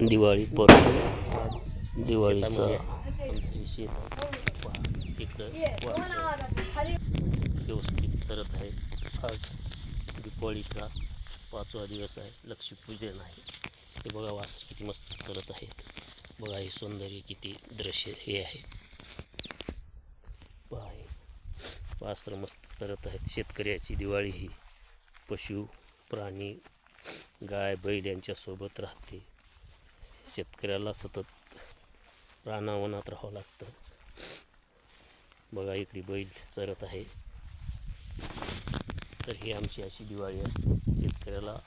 दिवाळी पर्व. दिवाळीचा. व्यवस्थित करत आहे. आज दिवाळीचा पाचवा दिवस आहे. लक्ष्मीपूजन आहे. हे बघा वासर किती मस्त करत आहेत बघा हे सौंदर्य किती दृश्य हे आहे. पहा वासर मस्त करत आहेत. शेतकऱ्याची दिवाळी ही पशु प्राणी गाय बैल यांच्यासोबत राहते. शेतकऱ्याला सतत रानावनात राहावं लागतं. बघा इकडे बैल चरत आहे. तर ही आमची अशी दिवाळी असते. शेतकऱ्याला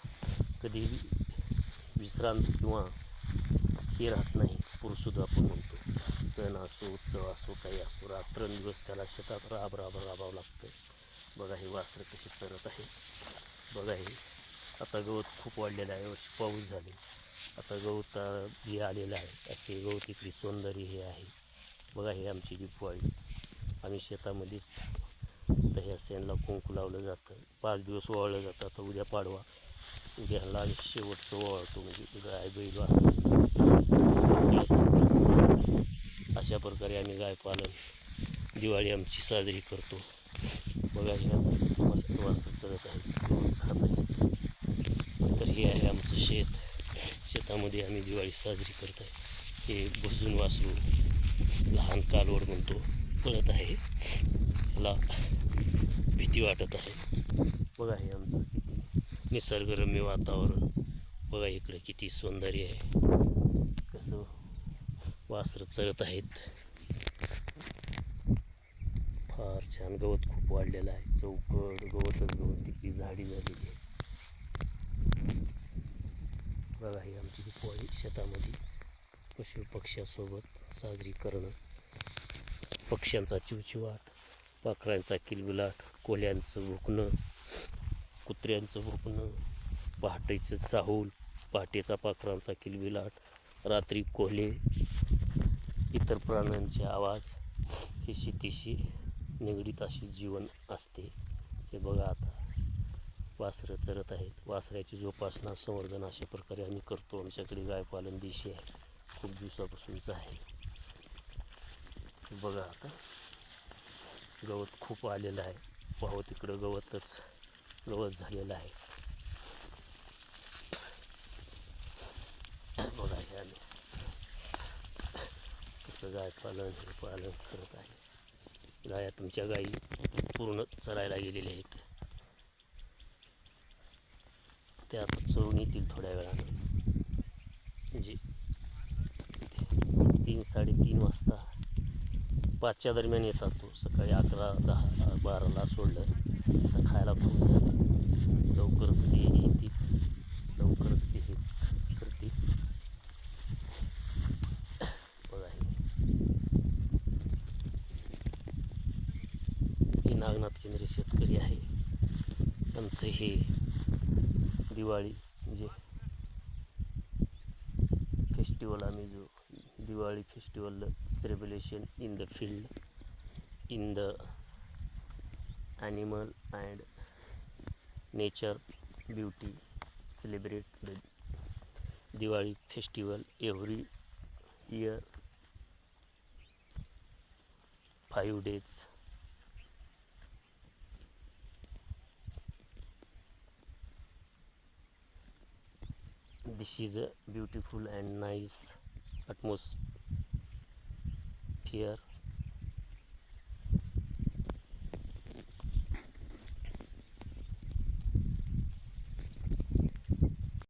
कधी विश्रांती किंवा हे राहत नाही. पुरुषसुद्धा आपण म्हणतो. सण असो उत्सव असो काही असो रात्रंदिवस त्याला शेतात राब राब राबावं लागतं. बघा हे वासरं कसे चरत आहे. बघा हे आता गवत खूप वाढलेलं आहे वर्षी पाऊस झाले. आता गवत अं, आलेलं आहे. असे गवत इकडे सौंदर्य हे आहे. बघा हे आमची दिपवाळी आम्ही शेतामध्येच तर ह्या सेनला कुंकू लावलं जातं. पाच दिवस ओवाळलं जातं. आता उद्या पाडवा. उद्या ह्याला आम्ही शेवटचं ओवाळतो म्हणजे गाय बैल अशा प्रकारे आम्ही गाय पालन दिवाळी आमची साजरी करतो. बघा हे मस्त वास्त चढत आहे गवत खात आहे. हे आहे आमचं शेत. शेतामध्ये आम्ही दिवाळी साजरी करत आहे. हे भुजून वासरू लहान कालवड म्हणतो पळत आहे. मला भीती वाटत आहे. बघा हे आमचं किती निसर्गरम्य वातावरण. बघा इकडे किती सौंदर्य आहे. कसं वासरं चरत आहेत. फार छान गवत खूप वाढलेलं आहे. चौकड गवतच गवत तिकडी झाडी झालेली आहे. बघा ही आमची दिवाळी शेतामध्ये पशु पक्ष्यासोबत साजरी करणं. पक्ष्यांचा चिवचिवाट पाखरांचा किलबिलाट कोल्यांचं भुकणं कुत्र्यांचं भुकणं पहाटेचं चाहूल पहाटेचा पाखरांचा किलबिलाट रात्री कोल्हे इतर प्राण्यांचे आवाज हे शेतीशी निगडीत अशी जीवन असते. हे बघा आता. वासरं चरत आहेत. वासऱ्याची जोपासना संवर्धन अशा प्रकारे आम्ही करतो. आमच्याकडे गायपालन देशी आहे. खूप दिवसापासूनचं आहे. बघा आता. गवत खूप आलेलं आहे. पाहू तिकडं गवतच गवत झालेलं आहे. बघा हे आम्ही. कसं गाय पालन हे पालन करत आहे. गाया तुमच्या गायी पूर्ण चरायला गेलेल्या आहेत. ते आता चरून येतील थोड्या वेळानं. म्हणजे तीन साडेतीन वाजता. पाचच्या दरम्यान येतात तो. सकाळी अकरा दहा बाराला सोडलं. तर खायला खूप लवकरच ते येतील. लवकरच ते हे करतील. बघा हे नागनाथ केंद्रीय शेतकरी आहे. त्यांचं हे दिवाळी म्हणजे फेस्टिवल आम्ही जो Diwali festival celebration in the field in the animal and nature beauty celebrate the Diwali festival every year five days this is a beautiful and nice atmosphere